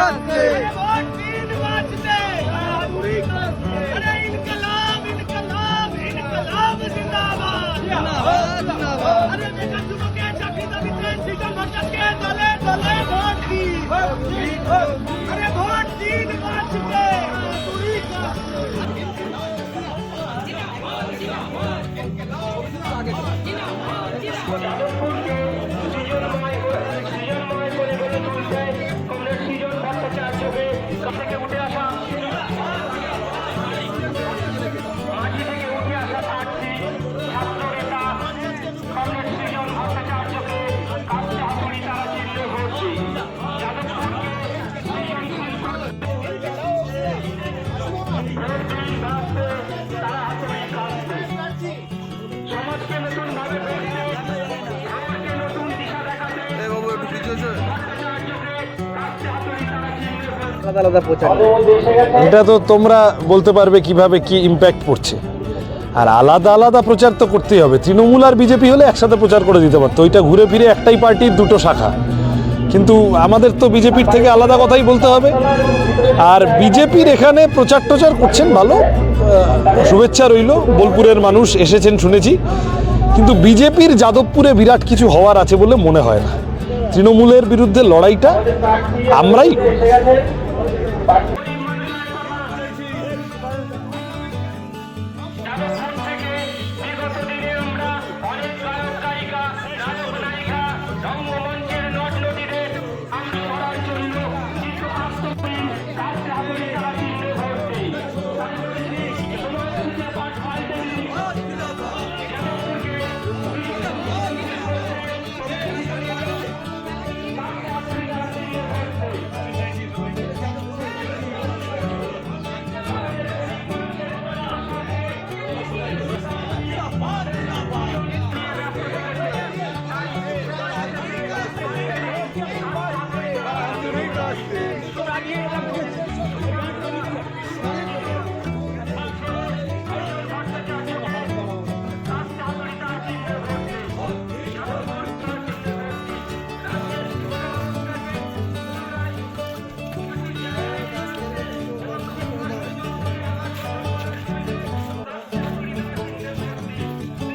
वास्ते अरे इनकलाब इनकलाब इनकलाब जिंदाबाद जिंदाबाद अरे बेटा এটা তো তোমরা বলতে পারবে কীভাবে কি ইম্প্যাক্ট পড়ছে। আর আলাদা আলাদা প্রচার তো করতেই হবে। তৃণমূল আর বিজেপি হলে একসাথে প্রচার করে দিতে পারতো। ওইটা ঘুরে ফিরে একটাই পার্টির দুটো শাখা। কিন্তু আমাদের তো বিজেপির থেকে আলাদা কথাই বলতে হবে। আর বিজেপির এখানে প্রচার টচার করছেন ভালো শুভেচ্ছা রইল, বোলপুরের মানুষ এসেছেন শুনেছি। কিন্তু বিজেপির যাদবপুরে বিরাট কিছু হওয়ার আছে বলে মনে হয় না। তৃণমূলের বিরুদ্ধে লড়াইটা আমরাই